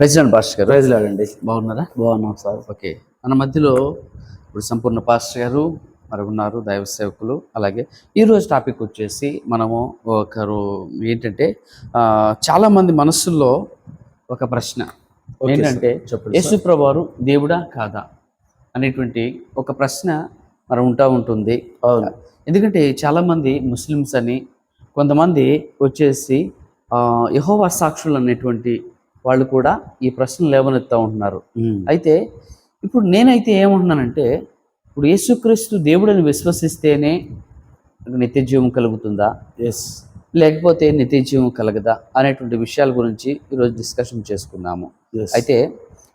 President Bhaskar గారు. Praise లాడండి బాగున్నారా? బాగున్నాం సార్. ఓకే. మన మధ్యలో ఇప్పుడు సంపూర్ణ పాస్టర్ గారు మరి ఉన్నారు దైవ సేవకులు. అలాగే ఈరోజు టాపిక్ వచ్చేసి మనము ఒకరు ఏంటంటే ఆ, చాలా మంది మనస్సుల్లో ఒక ప్రశ్న. ఏంటంటే యేసు ప్రభువారు దేవుడా కాదా? అనేటువంటి ఒక ప్రశ్న మరి ఉంటా ఉంటుంది. అవును. ఎందుకంటే చాలామంది ముస్లిమ్స్ అని కొంతమంది వచ్చేసి యెహోవా సాక్షులు అనేటువంటి వాళ్ళు కూడా ఈ ప్రశ్నలు లేవనెత్తా ఉంటున్నారు. అయితే ఇప్పుడు నేనైతే ఏమంటున్నానంటే ఇప్పుడు యేసుక్రీస్తు దేవుడిని విశ్వసిస్తేనే నిత్య జీవం కలుగుతుందా? ఎస్ లేకపోతే నిత్య జీవం కలగదా? అనేటువంటి విషయాల గురించి ఈరోజు డిస్కషన్ చేసుకున్నాము. అయితే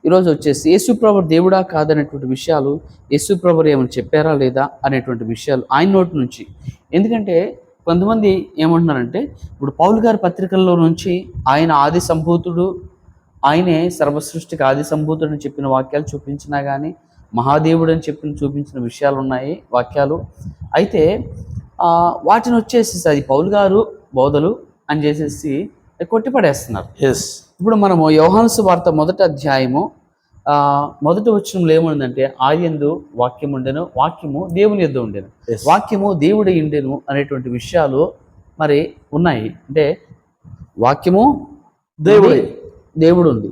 ఈరోజు వచ్చేసి యేసుప్రభు దేవుడా కాదనేటువంటి విషయాలు యేసుప్రభు ఏమైనా చెప్పారా లేదా అనేటువంటి విషయాలు ఆయన నోటి నుంచి. ఎందుకంటే కొంతమంది ఏమంటున్నారంటే ఇప్పుడు పౌలు గారి పత్రికల్లో నుంచి ఆయన ఆది సంభూతుడు ఆయనే సర్వసృష్టికి ఆది సంభూతుడు అని చెప్పిన వాక్యాలు చూపించినా కానీ మహాదేవుడు అని చెప్పిన చూపించిన విషయాలు ఉన్నాయి వాక్యాలు. అయితే వాటిని వచ్చేసి అది పౌలు గారు బోధలు అని చేసేసి కొట్టిపడేస్తున్నారు. ఎస్ ఇప్పుడు మనము యోహాను వార్త మొదటి అధ్యాయము మొదటి వచనంలో ఏముందంటే ఆయందు వాక్యం ఉండెను వాక్యము దేవుని యొద్ద ఉండెను. వాక్యము దేవుడి ఉండెను అనేటువంటి విషయాలు మరి ఉన్నాయి. అంటే వాక్యము దేవుడే. దేవుడు ఉంది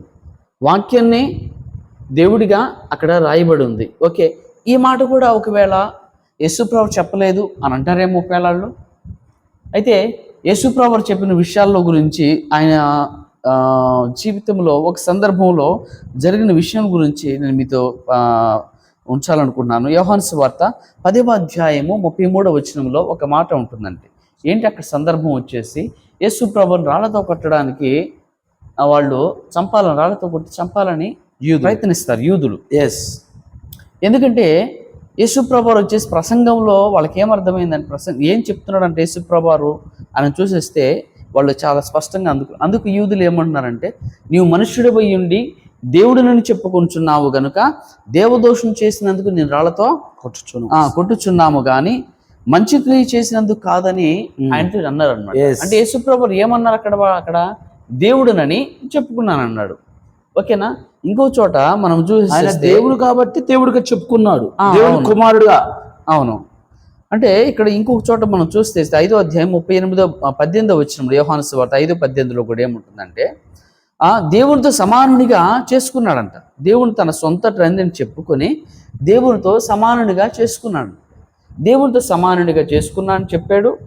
వాక్యాన్ని దేవుడిగా అక్కడ రాయబడి ఉంది ఓకే ఈ మాట కూడా ఒకవేళ యేసుప్రభు చెప్పలేదు అని అంటారేమో ఒకవేళ అయితే యేసుప్రభు చెప్పిన విషయాల్లో గురించి ఆయన జీవితంలో ఒక సందర్భంలో జరిగిన విషయం గురించి నేను మీతో ఉంచాలనుకున్నాను. ఉంచాలనుకుంటున్నాను యోహాన్స్ వార్త పదవ అధ్యాయము ముప్పై మూడవ వచనంలో ఒక మాట ఉంటుందండి. ఏంటి అక్కడ సందర్భం వచ్చేసి యేసుప్రభుని రాళ్ళతో కట్టడానికి వాళ్ళు చంపాలని రాళ్ళతో కొట్టి చంపాలని ప్రయత్నిస్తారు యూదులు. ఎస్ ఎందుకంటే యేసుప్రభారు వచ్చేసి ప్రసంగంలో వాళ్ళకి ఏమర్థమైందని ప్రసంగం ఏం చెప్తున్నాడు అంటే యేసుప్రభారు అని చూసేస్తే వాళ్ళు చాలా స్పష్టంగా అందుకు అందుకు యూదులు ఏమంటున్నారంటే నీవు మనుష్యుడు పోయి ఉండి దేవుడినని చెప్పుకుంటున్నావు గనుక దేవదోషం చేసినందుకు నేను రాళ్ళతో కొట్టుచును ఆ, కొట్టుచున్నాము కానీ మంచి క్రియ చేసినందుకు కాదని ఆయనతో అన్నారు అనమాట. అంటే యేసుప్రభు ఏమన్నారు అక్కడ అక్కడ? దేవుడునని చెప్పుకున్నాను అన్నాడు ఓకేనా? ఇంకో చోట మనం చూసి దేవుడు కాబట్టి దేవుడిగా చెప్పుకున్నాడు. అవును. కుమారుడుగా. అవును. అంటే ఇక్కడ ఇంకొక చోట మనం చూస్తే ఐదో అధ్యాయం ముప్పై ఎనిమిదో పద్దెనిమిదో వచ్చినప్పుడు యోహాను వార్త ఐదో పద్దెనిమిదిలో కూడా ఏముంటుందంటే ఆ దేవునితో సమానునిగా చేసుకున్నాడంట. దేవుని తన సొంత తండ్రిని చెప్పుకొని దేవునితో సమానునిగా చేసుకున్నాడు. దేవునితో సమానునిగా చేసుకున్నా అని చెప్పాడు.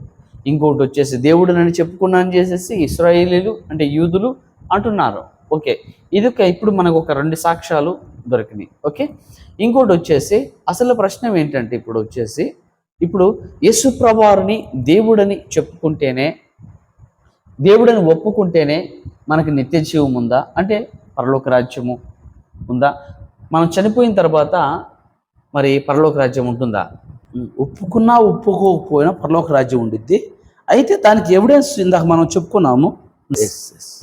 ఇంకొకటి వచ్చేసి దేవుడునని చెప్పుకున్నా అని చేసేసి ఇస్రాయేలీలు అంటే యూదులు అంటున్నారు. ఓకే. ఇది ఒక ఇప్పుడు మనకు ఒక రెండు సాక్ష్యాలు దొరికినాయి. ఓకే. ఇంకోటి వచ్చేసి అసలు ప్రశ్న ఏంటంటే ఇప్పుడు వచ్చేసి ఇప్పుడు యేసు ప్రభువారిని దేవుడని చెప్పుకుంటేనే దేవుడని ఒప్పుకుంటేనే మనకి నిత్య జీవం ఉందా? అంటే పరలోక రాజ్యము ఉందా? మనం చనిపోయిన తర్వాత మరి పరలోక రాజ్యం ఉంటుందా? ఒప్పుకున్నా ఒప్పుకోకపోయినా పరలోక రాజ్యం ఉండిద్ది. అయితే దానికి ఎవిడెన్స్ ఇందాక మనం చెప్పుకున్నాము.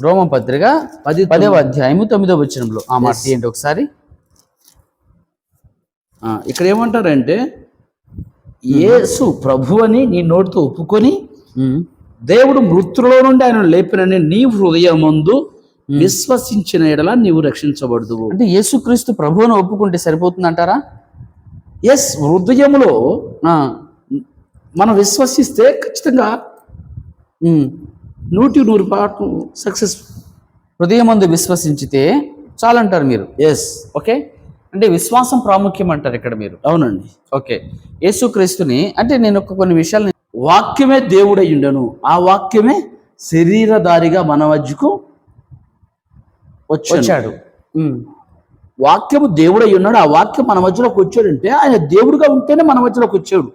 రోమ పత్రిక పది పదవ అధ్యాయము తొమ్మిదవ వచనంలో. ఆ మాట ఏంటి ఒకసారి. ఇక్కడ ఏమంటారంటే యేసు ప్రభు అని నీ నోటితో ఒప్పుకొని దేవుడు మృతులలో నుండి ఆయన లేపినని నీ హృదయమందు విశ్వసించిన ఎడల నీవు రక్షించబడదు అంటే యేసుక్రీస్తు ప్రభువును ఒప్పుకుంటే సరిపోతుందంటారా? ఎస్ హృదయములో ఆ, మనం విశ్వసిస్తే ఖచ్చితంగా. నూటి నూరు పాటు సక్సెస్ హృదయమందు విశ్వసించితే చాలంటారు మీరు. Yes okay? అంటే విశ్వాసం ప్రాముఖ్యం అంటారు ఇక్కడ మీరు. అవునండి. ఓకే. యేసుక్రీస్తుని అంటే నేను ఒక కొన్ని విషయాలు వాక్యమే దేవుడై ఉండను. ఆ వాక్యమే శరీరధారిగా మన మధ్యకు వచ్చాడు. వాక్యము దేవుడై ఉన్నాడు. ఆ వాక్యం మన మధ్యలోకి వచ్చాడంటే ఆయన దేవుడుగా ఉంటేనే మన మధ్యలోకి వచ్చాడు.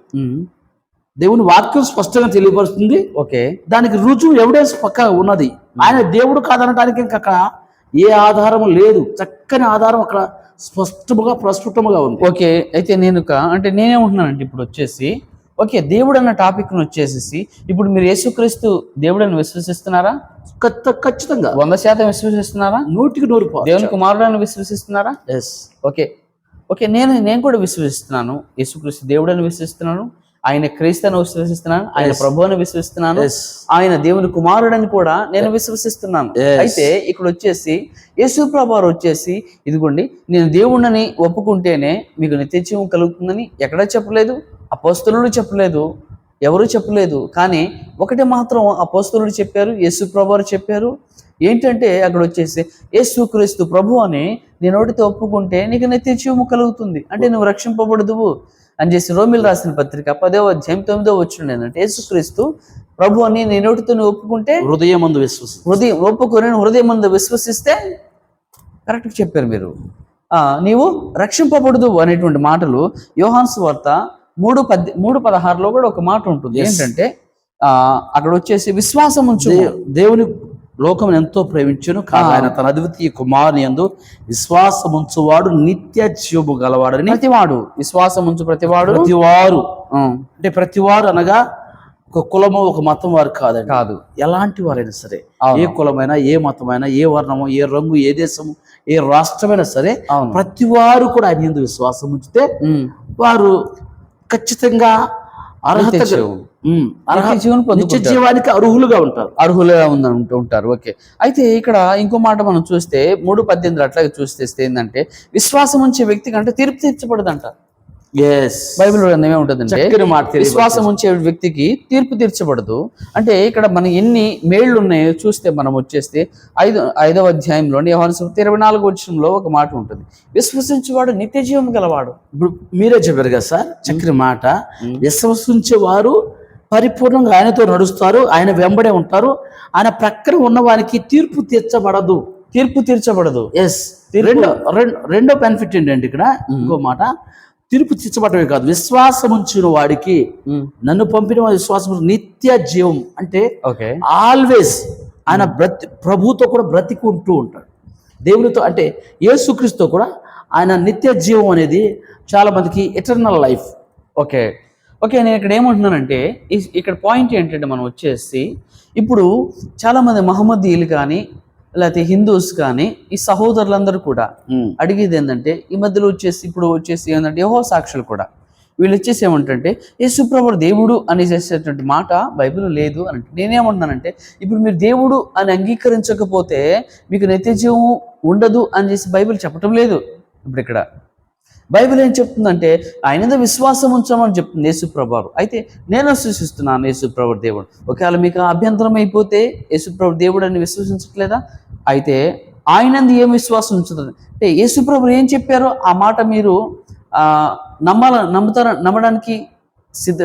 దేవుని వాక్యం స్పష్టంగా తెలియపరుస్తుంది. ఓకే. దానికి రుజువు ఎవిడెన్స్ పక్క ఉన్నది. ఆయన దేవుడు కాదనడానికి ఇంకా అక్కడ ఏ ఆధారం లేదు. చక్కని ఆధారం అక్కడ స్పష్టముగా ప్రస్ఫుటముగా ఉంది. ఓకే. అయితే నేను అంటే నేనేమంటున్నానంటే ఇప్పుడు వచ్చేసి. ఓకే దేవుడు అన్న టాపిక్ను వచ్చేసేసి ఇప్పుడు మీరు యేసుక్రీస్తు దేవుడని విశ్వసిస్తున్నారా? ఖచ్చ- ఖచ్చితంగా. వంద శాతం విశ్వసిస్తున్నారా? నూటికి నూరు దేవుని కుమారుడని విశ్వసిస్తున్నారా? Yes okay. ఓకే నేను నేను కూడా విశ్వసిస్తున్నాను. యేసుక్రీస్తు దేవుడని విశ్వసిస్తున్నాను. ఆయన క్రీస్తుని విశ్వసిస్తున్నాను ఆయన ప్రభువుని విశ్వసిస్తున్నాను. ఆయన దేవుని కుమారుడని కూడా నేను విశ్వసిస్తున్నాను. అయితే ఇక్కడ వచ్చేసి యేసు ప్రభు వచ్చేసి ఇదిగోండి నేను దేవుణ్ణని ఒప్పుకుంటేనే మీకు నిత్యజీవం కలుగుతుందని ఎక్కడా చెప్పలేదు అపోస్తలుడు చెప్పలేదు ఎవరు చెప్పలేదు. కానీ ఒకటి మాత్రం అపోస్తలుడు చెప్పారు యేసు ప్రభు వారు చెప్పారు. ఏంటంటే అక్కడ వచ్చేసి యేసు క్రీస్తు ప్రభు అని నీ నోటితో ఒప్పుకుంటే నీకు నిత్యజీవము కలుగుతుంది. అంటే నువ్వు రక్షింపబడదువు. అని చేసి రోమిల్ రాసిన పత్రిక పదో అధ్యాయం తొమ్మిదో వచ్చిండు ఏంటంటే యేసుక్రీస్తు ప్రభు అని నీ నోటితో నువ్వు ఒప్పుకుంటే హృదయం ముందు విశ్వసి హృదయం ఒప్పుకొని హృదయం ముందు విశ్వసిస్తే కరెక్ట్ చెప్పారు మీరు. ఆ, నీవు రక్షింపబడదు అనేటువంటి మాటలు యోహాన్స్ వార్త మూడు పద్ది మూడు పదహారులో కూడా ఒక మాట ఉంటుంది. ఏంటంటే ఆ అక్కడ వచ్చేసి విశ్వాసం ఉంచు దేవుని లోకం ఎంతో ప్రేమించును. ఆ. ఆయన తన అద్వితీయ కుమారుని యందు విశ్వాసముంచువాడు నిత్య జీవము గలవాడని ప్రతివాడు. విశ్వాసం ఉంచు ప్రతివాడు. ప్రతివారు. అంటే ప్రతివారు అనగా ఒక కులము ఒక మతం వారు కాదండి. కాదు. ఎలాంటి వారైనా సరే. ఏ కులమైనా ఏ మతమైనా ఏ వర్ణము ఏ రంగు ఏ దేశము ఏ రాష్ట్రమైనా సరే ప్రతి వారు కూడా ఆయన యందు విశ్వాసం ఉంచితే. వారు ఖచ్చితంగా అర్హత నిత్య. జీవానికి అర్హులుగా ఉంటారు. అర్హులుగా ఉంటారు. ఓకే. అయితే ఇక్కడ ఇంకో మాట మనం చూస్తే మూడు పద్దెనిమిది అట్లాగే చూస్తే ఏంటంటే విశ్వాసం ఉంచే వ్యక్తి కంటే తీర్పు తీర్చబడదంట. Yes Bible తెలియబడుతుంది. విశ్వాసం ఉంచే వ్యక్తికి తీర్పు తీర్చబడదు. అంటే ఇక్కడ మన ఎన్ని మేళ్ళు ఉన్నాయో చూస్తే మనం వచ్చేస్తే ఐదు ఐదవ అధ్యాయంలోని సువార్త ఇరవై నాలుగు వచ్చంలో ఒక మాట ఉంటుంది. విశ్వసించేవాడు నిత్య జీవం గలవాడు. ఇప్పుడు మీరే చెప్పారు కదా సార్ చక్కని మాట. విశ్వసించే వారు పరిపూర్ణంగా ఆయనతో నడుస్తారు ఆయన వెంబడే ఉంటారు. ఆయన ప్రక్కన ఉన్న వారికి తీర్పు తీర్చబడదు. తీర్పు తీర్చబడదు. ఎస్ రెండో రెండో బెనిఫిట్ ఏంటంటే ఇక్కడ ఇంకో మాట తీర్పు తీర్చబడమే కాదు. విశ్వాసం ఉంచిన వాడికి నన్ను పంపిన వాడి విశ్వాసం నిత్య జీవం అంటే ఓకే. ఆల్వేస్ ఆయన బ్రతి ప్రభుతో కూడా బ్రతికుంటూ ఉంటాడు. దేవునితో అంటే యేసుక్రీస్తుతో కూడా ఆయన నిత్య జీవం అనేది చాలా మందికి ఎటర్నల్ లైఫ్ ఓకే. ఓకే నేను ఇక్కడ ఏమంటున్నానంటే ఈ- ఇక్కడ పాయింట్ ఏంటంటే మనం వచ్చేసి ఇప్పుడు చాలామంది మహమ్మదీయులు కానీ లేకపోతే హిందూస్ కానీ ఈ సహోదరులందరూ కూడా అడిగేది ఏంటంటే ఈ మధ్యలో వచ్చేసి ఇప్పుడు వచ్చేసి ఏంటంటే యహో సాక్షులు కూడా. వీళ్ళు వచ్చేసి ఏమంటే యేసుప్రభుడు దేవుడు అని చేసేటువంటి మాట బైబిల్ లేదు అని అంటే నేనేమంటున్నానంటే ఇప్పుడు మీరు దేవుడు అని అంగీకరించకపోతే మీకు నిత్య జీవం ఉండదు అని చేసి బైబిల్ చెప్పటం లేదు. ఇప్పుడు ఇక్కడ బైబిల్ ఏం చెప్తుందంటే ఆయన విశ్వాసం ఉంచామని చెప్తుంది యేసుప్రభు అయితే నేను సూచిస్తున్నాను యేసుప్రభు దేవుడు. ఒకవేళ మీకు అభ్యంతరం అయిపోతే యేసుప్రభు దేవుడు అని విశ్వసించట్లేదా? అయితే ఆయనంది ఏం విశ్వాసం ఉంచుతుంది? అంటే యేసుప్రభు ఏం చెప్పారో ఆ మాట మీరు నమ్మాల నమ్ముతార? నమ్మడానికి సిద్ధ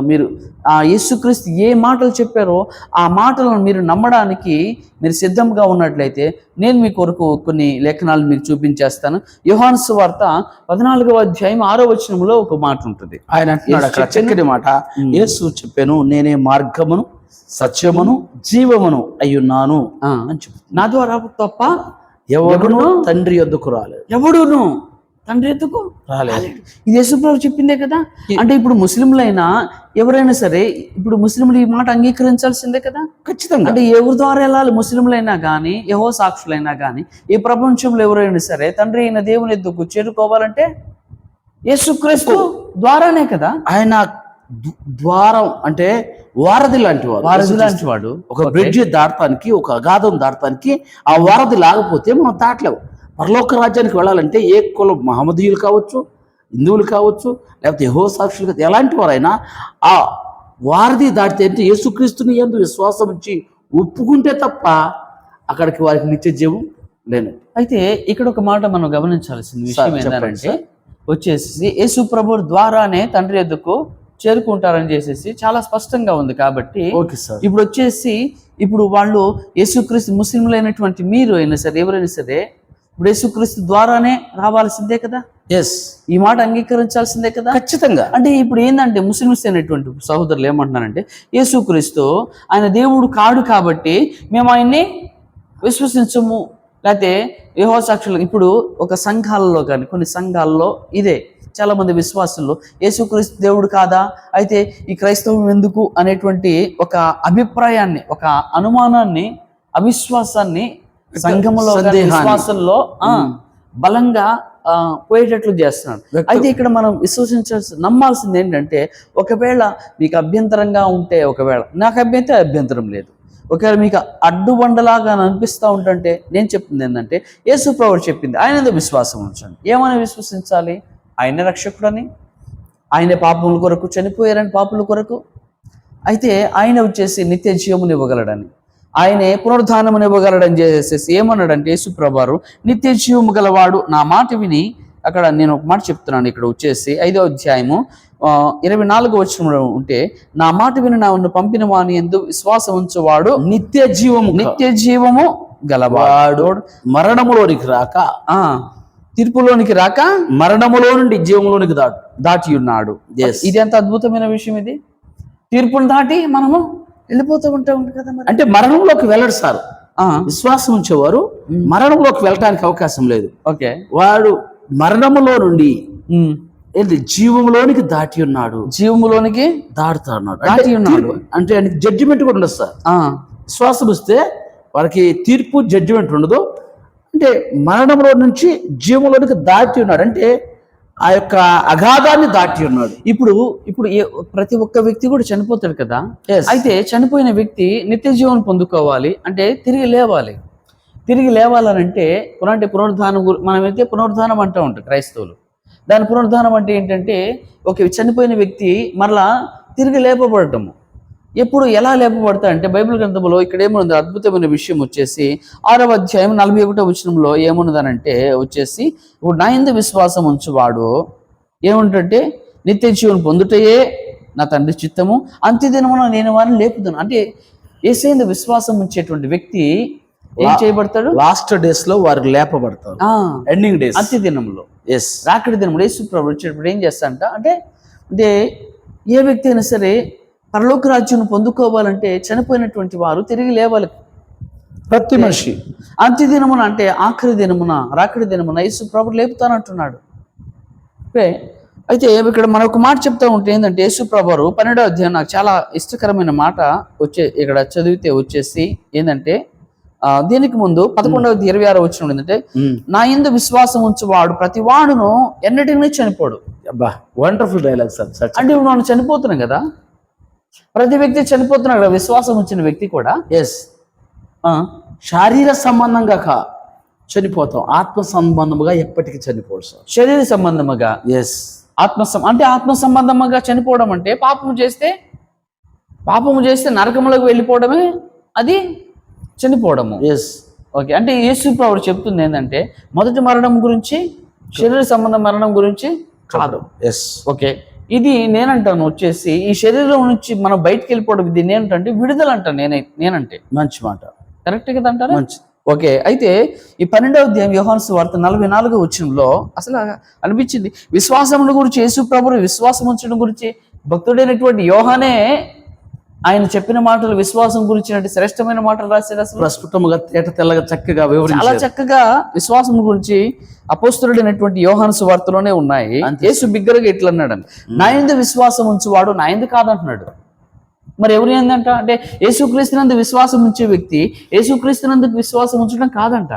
మీరు ఆ యేసుక్రీస్తు ఏ మాటలు చెప్పారో ఆ మాటలను మీరు నమ్మడానికి మీరు సిద్ధంగా ఉన్నట్లయితే నేను మీ కొరకు కొన్ని లేఖనాలు మీకు చూపించేస్తాను. యోహాను సువార్త పద్నాలుగవ అధ్యాయం ఆరో వచనంలో ఒక మాట ఉంటుంది. ఆయన అక్కడ. చక్కని మాట. యేసు చెప్పాను నేనే మార్గమును సత్యమును జీవమును అయ్యున్నాను అని చెప్పు నా ద్వారా తప్ప ఎవడును తండ్రి యొద్దకు రాలేదు. ఎవడును తండ్రి ఎందుకు రాలేదు. ఇది యేసుప్రభు చెప్పిందే కదా? అంటే ఇప్పుడు ముస్లింలైనా ఎవరైనా సరే ఇప్పుడు ముస్లింలు ఈ మాట అంగీకరించాల్సిందే కదా? ఖచ్చితంగా. అంటే ఎవరి ద్వారా వెళ్ళాలి ముస్లింలైనా కానీ యహో సాక్షులైనా కానీ ఈ ప్రపంచంలో ఎవరైనా సరే తండ్రి అయిన దేవుని ఎద్దుకు చేరుకోవాలంటే యేసుక్రీస్తు ద్వారానే కదా? ఆయన ద్వారం అంటే వారధి లాంటి వారు వారధి లాంటి వాడు. ఒక బ్రిడ్జి దాటడానికి ఒక అగాధం దాటడానికి ఆ వారధి లాగపోతే మనం దాటలేము. పరలోక రాజ్యానికి వెళ్ళాలంటే ఏ కులం? మహమ్మదీయులు కావచ్చు హిందువులు కావచ్చు లేకపోతే యహో సాక్షులు కావచ్చు, ఎలాంటి వారైనా ఆ వారధి దాటితే అంటే యేసుక్రీస్తుని ఎందు విశ్వాసం ఉంచి ఒప్పుకుంటే తప్ప అక్కడికి వారికి నిత్య జీవం లేను అయితే ఇక్కడ ఒక మాట మనం గమనించాల్సిన విషయం ఏంటంటే. వచ్చేసి యేసు ప్రభు ద్వారానే తండ్రి ఎద్దుకు చేరుకుంటారని చేసేసి చాలా స్పష్టంగా ఉంది కాబట్టి ఓకే సార్. ఇప్పుడు వచ్చేసి ఇప్పుడు వాళ్ళు యేసుక్రీస్తు ముస్లింలైనటువంటి మీరు అయినా సరే ఎవరైనా సరే ఇప్పుడు యేసుక్రీస్తు ద్వారానే రావాల్సిందే కదా? ఎస్ ఈ మాట అంగీకరించాల్సిందే కదా? ఖచ్చితంగా. అంటే ఇప్పుడు ఏంటంటే ముస్లిమ్స్ అయినటువంటి సహోదరులు ఏమంటున్నారంటే యేసుక్రీస్తు ఆయన దేవుడు కాడు కాబట్టి మేము ఆయన్ని విశ్వసించము. లేకపోతే యెహోవా సాక్షులు ఇప్పుడు ఒక సంఘాలలో కానీ కొన్ని సంఘాల్లో ఇదే. చాలా మంది విశ్వాసుల్లో యేసుక్రీస్తు దేవుడు కాదా? అయితే ఈ క్రైస్తవం ఎందుకు? అనేటువంటి ఒక అభిప్రాయాన్ని ఒక అనుమానాన్ని అవిశ్వాసాన్ని సంఘములో. విశ్వాసంలో బలంగా పోయేటట్లు చేస్తున్నాడు. అయితే ఇక్కడ మనం విశ్వసించాల్సి నమ్మాల్సింది ఏంటంటే ఒకవేళ మీకు అభ్యంతరంగా ఉంటే ఒకవేళ నాకు అభ్యంతరం అభ్యంతరం లేదు. ఒకవేళ మీకు అడ్డుబండలాగా అనిపిస్తూ ఉంటుంటే నేను చెప్తుంది ఏంటంటే యేసు ప్రభు చెప్పింది ఆయన విశ్వాసం ఉంచండి. ఏమని విశ్వసించాలి? ఆయన రక్షకుడని ఆయన పాపముల కొరకు చనిపోయారని పాపుల కొరకు. అయితే ఆయన వచ్చేసి నిత్య జీవమును ఇవ్వగలడని. ఆయనే పునరుద్ధానమును ఇవ్వగలడని చేసేసి ఏమన్నాడంటే యేసుప్రభారు నిత్య జీవము గలవాడు నా మాట విని అక్కడ నేను ఒక మాట చెప్తున్నాను ఇక్కడ వచ్చేసి ఐదో అధ్యాయము ఇరవై నాలుగో వచ్చిన ఉంటే నా మాట విని నా పంపిన వాని ఎందు విశ్వాసం ఉంచువాడు నిత్య జీవము నిత్య జీవము గలవాడు. వాడు మరణములోనికి రాక ఆ తీర్పులోనికి రాక మరణములో నుండి జీవములోనికి దాటు దాటి ఉన్నాడు. ఇది ఎంత అద్భుతమైన విషయం ఇది? తీర్పును దాటి మనము వెళ్ళిపోతూ ఉంటాం కదా మరి. అంటే మరణంలోకి వెళ్ళడు సార్. విశ్వాసం ఉంచేవారు మరణంలోకి వెళ్ళటానికి అవకాశం లేదు. ఓకే. వాడు మరణములో నుండి. ఏంటి జీవములోనికి దాటి ఉన్నాడు. జీవములోనికి దాటుతా ఉన్నాడు. దాటి ఉన్నాడు. అంటే ఆయనకి జడ్జిమెంట్ కూడా ఉండదు సార్. విశ్వాసం వస్తే వారికి తీర్పు జడ్జిమెంట్ ఉండదు. అంటే మరణంలో నుంచి జీవంలోనికి దాటి ఉన్నాడు. అంటే ఆ యొక్క అగాధాన్ని దాటి ఉన్నాడు. ఇప్పుడు ఇప్పుడు ఏ- ప్రతి ఒక్క వ్యక్తి కూడా చనిపోతాడు కదా. అయితే చనిపోయిన వ్యక్తి నిత్య జీవనం పొందుకోవాలి అంటే తిరిగి లేవాలి. తిరిగి లేవాలనంటే పునంటే పునరుద్ధానం మనమైతే పునరుద్ధానం అంటూ ఉంటాం క్రైస్తవులు. దాని పునరుద్ధానం అంటే ఏంటంటే ఒక చనిపోయిన వ్యక్తి మరలా తిరిగి లేపబడటము. ఎప్పుడు ఎలా లేపబడతా అంటే బైబిల్ గ్రంథంలో ఇక్కడ ఏముంది? అద్భుతమైన విషయం వచ్చేసి ఆరవ అధ్యాయం నలభై ఒకటో వచనంలో ఏమున్నదనంటే వచ్చేసి ఇప్పుడు నా ఎందు విశ్వాసం ఉంచువాడు. ఏముంటంటే నిత్య జీవనం పొందుటయే నా తండ్రి చిత్తము. అంత్యదినమున నేను వారిని లేపుతాను అంటే ఏసైందు విశ్వాసం ఉంచేటువంటి వ్యక్తి ఏం చేయబడతాడు? లాస్ట్ డేస్లో వారు లేపబడతారు. ఎండింగ్ డేస్ అంత్యదినంలో ఎస్ రాకడి దినముడు యేసు ప్రభు వచ్చేటప్పుడు ఏం చేస్తాంట అంటే అంటే ఏ వ్యక్తి అయినా సరే పరలోక రాజ్యం పొందుకోవాలంటే చనిపోయినటువంటి వారు తిరిగి లేవాలి. ప్రతి మనిషి. అంత్యదినమున అంటే ఆఖరి దినమున రాకడి దినమున యేసు ప్రభు లేపుతానంటున్నాడు. అయితే ఇక్కడ మనం ఒక మాట చెప్తా ఉంటే ఏంటంటే యేసు ప్రభు పన్నెండో అధ్యాయం నాకు చాలా ఇష్టకరమైన మాట వచ్చే ఇక్కడ చదివితే వచ్చేసి ఏంటంటే ఆ, దీనికి ముందు పదకొండవ ఇరవై ఆరో వచ్చిన ఏంటంటే. నా ఎందు విశ్వాసం ఉంచువాడు ప్రతి వాడును ఎన్నటినీ చనిపోడు. అబ్బా వండర్ఫుల్ డైలాగ్ సార్ అంటే ఇప్పుడు మనం చనిపోతున్నాం కదా? ప్రతి వ్యక్తి చనిపోతున్నాడు విశ్వాసం ఉంచిన వ్యక్తి కూడా. ఎస్ ఆ, శారీర సంబంధంగా కా చనిపోతాం. ఆత్మ సంబంధముగా ఎప్పటికీ చనిపోడు సార్. శరీర సంబంధముగా. ఎస్ ఆత్మ అంటే ఆత్మ సంబంధముగా చనిపోవడం అంటే పాపము చేస్తే పాపము చేస్తే నరకములకు వెళ్ళిపోవడమే అది చనిపోవడము. ఎస్ ఓకే అంటే యేసు ప్రభు చెప్తుంది ఏంటంటే మొదటి మరణం గురించి శరీర సంబంధ మరణం గురించి కాదు. ఎస్ ఓకే ఇది నేనంటాను వచ్చేసి ఈ శరీరం నుంచి మనం బయటికి వెళ్ళిపోవడం ఇది నేనంటే విడుదల అంటాను నేనే నేనంటే. మంచి మాట. కరెక్ట్ కదా అంటారా? మంచి. ఓకే అయితే ఈ పన్నెండవ అధ్యాయం యోహాన్స్ వార్త నలభై నాలుగో వచ్చినంలో అసలు అనిపించింది. విశ్వాసముల గురించి యేసు ప్రభువు విశ్వాసం ఉంచడం గురించి భక్తుడైనటువంటి యోహానే ఆయన చెప్పిన మాటలు విశ్వాసం గురించినట్టు శ్రేష్టమైన మాటలు రాశాడు అసలు. ప్రస్ఫుటముగా తేట తెల్లగా చక్కగా చాలా వివరించారు చక్కగా విశ్వాసం గురించి అపోస్తుడైనటువంటి యోహాను సువార్తలోనే ఉన్నాయి. యేసు బిగ్గరగా ఇట్లా అన్నాడు. నా ఎందు విశ్వాసం ఉంచువాడు నా ఎందు కాదంటున్నాడు. మరి ఎవరు ఏందంట అంటే యేసుక్రీస్తునందు విశ్వాసం ఉంచే వ్యక్తి యేసుక్రీస్తునందుకు విశ్వాసం ఉంచడం కాదంట.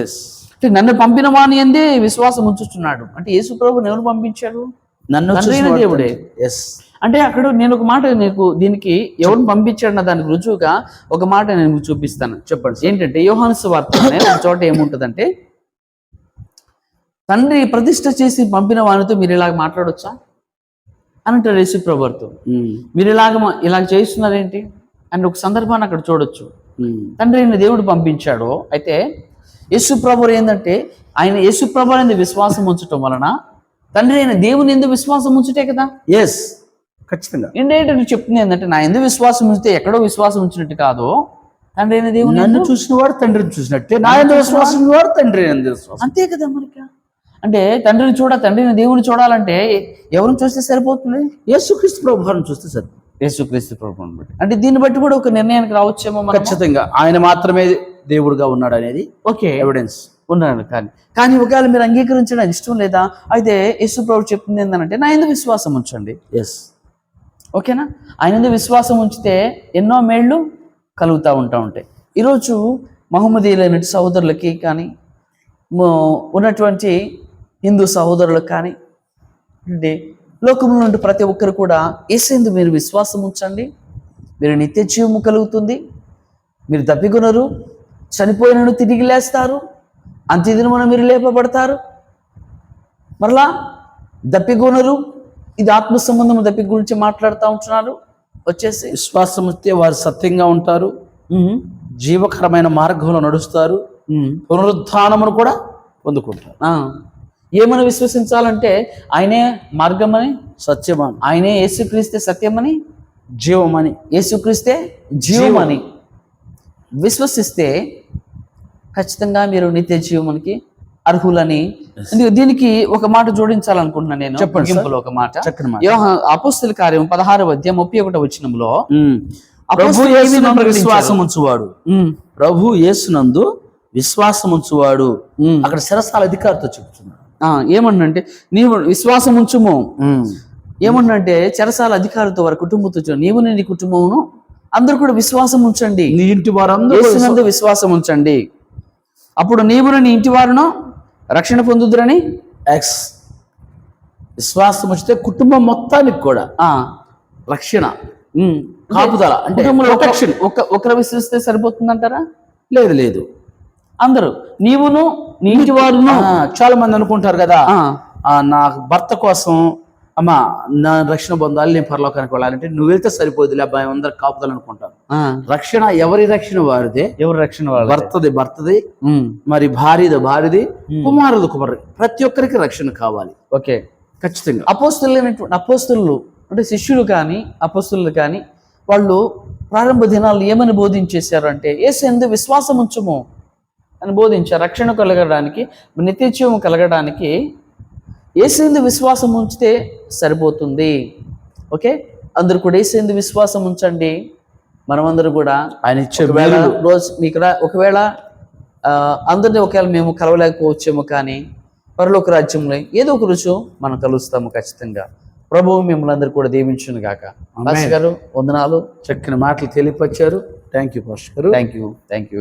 ఎస్ అంటే నన్ను పంపిన వాని ఎందే విశ్వాసం ఉంచుతున్నాడు అంటే యేసు ప్రభుని ఎవరు పంపించాడు నన్ను దేవుడే. ఎస్ అంటే అక్కడ నేను ఒక మాట నీకు దీనికి ఎవరు పంపించాడన్న దానికి రుజువుగా ఒక మాట నేను మీకు చూపిస్తాను. చెప్పండి. ఏంటంటే యోహాను వార్తలోనే ఒక చోట ఏముంటుందంటే తండ్రి ప్రతిష్ట చేసి పంపిన వానితో మీరు ఇలాగ మాట్లాడొచ్చా? అని అంటారు యేసు ప్రభుతో ఉమ్, మీరు ఇలాగ ఇలాగ చేస్తున్నారేంటి అని ఒక సందర్భాన్ని అక్కడ చూడొచ్చు. తండ్రి అయిన దేవుడు పంపించాడు? అయితే యేసు ప్రభు ఏంటంటే ఆయన యేసు ప్రభు అనేది విశ్వాసం ఉంచటం వలన తండ్రి అయిన దేవుని ఎందుకు విశ్వాసం ఉంచుటే కదా? ఎస్ ఖచ్చితంగా. ఏంటంటే చెప్తుంది ఏంటంటే నా ఎందుకు విశ్వాసం ఉంచితే ఎక్కడో విశ్వాసం ఉంచినట్టు కాదు. తండ్రి అయిన దేవుని నన్ను చూసిన వాడు తండ్రిని చూసినట్టే. నా ఎందు విశ్వాసం వాడు తండ్రి విశ్వాసం? అంతే కదా మరిక. అంటే తండ్రిని చూడ తండ్రిని దేవుని చూడాలంటే ఎవరిని చూస్తే సరిపోతుంది? యేసుక్రీస్తు ప్రభువారిని చూస్తే సరే యేసుక్రీస్తు ప్రభుని బట్టి. అంటే దీన్ని బట్టి కూడా ఒక నిర్ణయానికి రావచ్చేమో ఖచ్చితంగా. ఆయన మాత్రమే దేవుడుగా ఉన్నాడు అనేది ఓకే. ఎవిడెన్స్ ఉన్నాను కానీ. కానీ ఒకవేళ మీరు అంగీకరించడం ఇష్టం లేదా? అయితే యేసు ప్రభు చెప్తుంది ఏంటంటే నా ఎందుకు విశ్వాసం ఉంచండి? ఎస్ ఓకేనా? ఆయన విశ్వాసం ఉంచితే ఎన్నో మేళ్ళు కలుగుతూ ఉంటా ఉంటాయి. ఈరోజు మహమ్మదీయులైన సహోదరులకి కానీ ఉన్నటువంటి హిందూ సహోదరులకు కానీ అంటే లోకంలో నుండి ప్రతి ఒక్కరు కూడా ఏసేందు మీరు విశ్వాసం ఉంచండి. మీరు నిత్య జీవము కలుగుతుంది. మీరు తప్పికొనరు. చనిపోయినను తిరిగి లేస్తారు. అంత్యదినమున మీరు లేపబడతారు. మరలా దప్పికొనరు ఇది ఆత్మ సంబంధం దప్పి గురించి మాట్లాడుతూ ఉంటున్నారు. వచ్చేసి. విశ్వాసం వస్తే వారు సత్యంగా ఉంటారు. జీవకరమైన మార్గంలో నడుస్తారు. ఉమ్, పునరుత్థానమును కూడా పొందుకుంటారు. ఏమని విశ్వసించాలంటే ఆయనే మార్గమని సత్యమని. ఆయనే యేసుక్రీస్తే సత్యమని జీవమని. యేసుక్రీస్తే జీవమని. విశ్వసిస్తే ఖచ్చితంగా మీరు నిత్య జీవమునికి అర్హులని. దీనికి ఒక మాట జోడించాలనుకుంటున్నాను నేను. చెప్పండి ఒక మాట. అపోస్తుల కార్యం పదహారు అధ్యాయం ముప్పై ఒకటో వచ్చినంలో. ప్రభు యేసునందు? విశ్వాసం ఉంచువాడు ప్రభు యేసునందు విశ్వాసం ఉంచువాడు. అక్కడ శిరసాల అధికారితో చెప్తున్నాడు ఆ, ఏమన్నంటే నీవు విశ్వాసం ఉంచుము. ఏమన్నంటే చెరసాల అధికారితో వారి కుటుంబంతో నీవు నీ కుటుంబమును అందరూ కూడా విశ్వాసం ఉంచండి నీ ఇంటి వారందరూ విశ్వాసం ఉంచండి అప్పుడు నీవును నీ ఇంటి వారును రక్షణ పొందుదురని? ఎక్స్ విశ్వాసం వస్తే కుటుంబం మొత్తానికి కూడా రక్షణ. కాపుదల. అంటే ఒక- ఒకరు విశ్వసిస్తే సరిపోతుందంటారా? లేదు లేదు. అందరూ. నీవును నీ ఇంటి వారును ఆ, చాలా మంది అనుకుంటారు కదా నా భర్త కోసం అమ్మా నా రక్షణ పొందాలి నేను పరలోకానికి వెళ్ళాలంటే నువ్వు వెళ్తే సరిపోదులే అబ్బాయి అందరు ఆ, రక్షణ ఎవరి రక్షణ వారిదే? ఎవరు రక్షణ భర్తది భర్తది మరి భార్యది భార్యది కుమారుడు కుమారుడు. ప్రతి ఒక్కరికి రక్షణ కావాలి. ఓకే. ఖచ్చితంగా. అపోస్తులైనటువంటి అపోస్తులు అంటే శిష్యులు కానీ అపోస్తులు కానీ వాళ్ళు ప్రారంభ దినాలు ఏమని బోధించేశారు అంటే ఏసు ఎందు విశ్వాసం ఉంచుము అని బోధించారు. రక్షణ కలగడానికి నిత్యజీవం కలగడానికి ఏసేందు విశ్వాసం ఉంచితే సరిపోతుంది. ఓకే? అందరూ కూడా ఏసేందు విశ్వాసం ఉంచండి. మనమందరూ కూడా ఆయన ఇచ్చే రోజు మీకు ఒకవేళ అందరినీ ఒకవేళ మేము కలవలేకపోవచ్చేమో కానీ పరలోక రాజ్యంలో ఏదో ఒక రుచు మనం కలుస్తాము ఖచ్చితంగా. ప్రభువు మిమ్మల్ని అందరూ కూడా దీవించును గాక. గారు వందనాలు. చక్కని మాటలు తెలియపరిచారు. థ్యాంక్ యూ పాస్టర్ గారు. Thank you thank you.